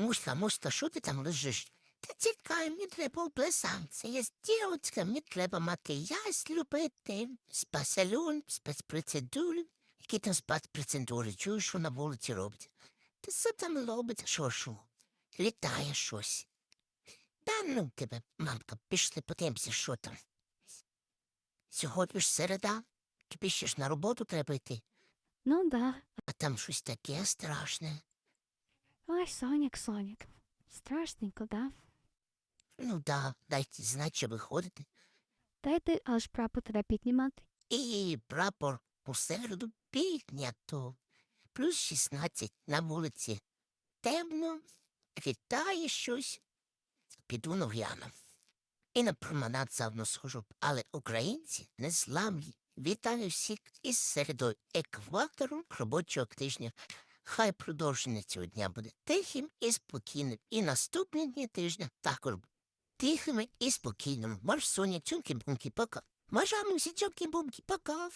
Муська, муська, що ти там лежиш? Та тікай, мені треба облизатися. Я з дівчинка, мені треба макіяж любити. Спасалюн, спецпроцедур. Які там спецпроцедури? Чуєш, що на вулиці робить? Та що там робить? Що, що? Літає щось. Та ну тебе, мамка, пішли подивимося, що там. Сьогодні ж середа, тобі ще ж на роботу треба йти, Ну да. а там щось таке страшне. Ой, Сонік, Сонік. Страшненько, да? Ну да, дайте знати, що виходите. Дайте аж прапор треба піднімати. І прапор у середу піднято. Плюс 16 на вулиці. Темно, вітає щось. Піду гляну. І на променад заодно схожу. Але українці не зламні. Вітаю всіх із середою екватору робочого тижня. Хай продовження цього дня буде тихим і спокійним. І наступні дні тижня також тихими і спокійними. Марш Соня, чунки бунки пока. Мажа мусі чунки бунки пока.